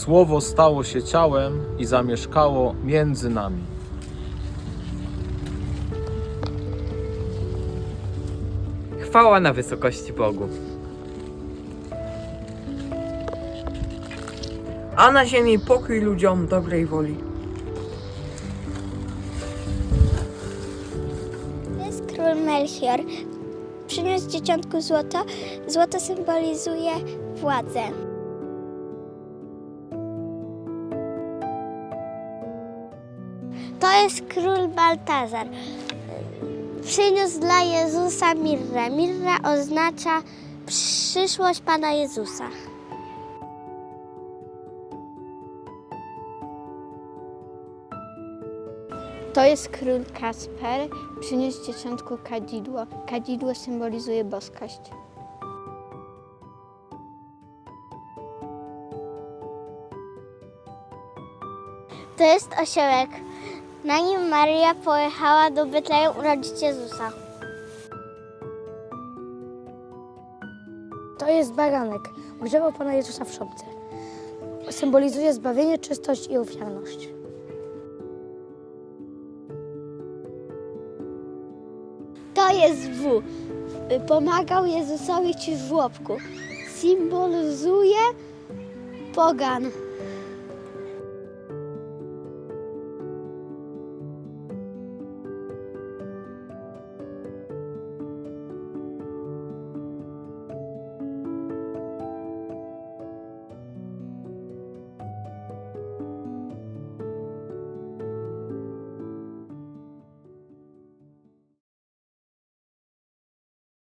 Słowo stało się ciałem i zamieszkało między nami. Chwała na wysokości Bogu. A na ziemi pokój ludziom dobrej woli. To jest król Melchior. Przyniósł dzieciątku złoto. Złoto symbolizuje władzę. To jest król Baltazar. Przyniósł dla Jezusa mirrę. Mirra oznacza przyszłość Pana Jezusa. To jest król Kasper. Przyniósł dzieciątku kadzidło. Kadzidło symbolizuje boskość. To jest osiołek. Na nim Maria pojechała do Betlejem urodzić Jezusa. To jest baranek. Ogrzewał Pana Jezusa w szopce. Symbolizuje zbawienie, czystość i ofiarność. To jest W. Pomagał Jezusowi ci w żłobku. Symbolizuje pogan.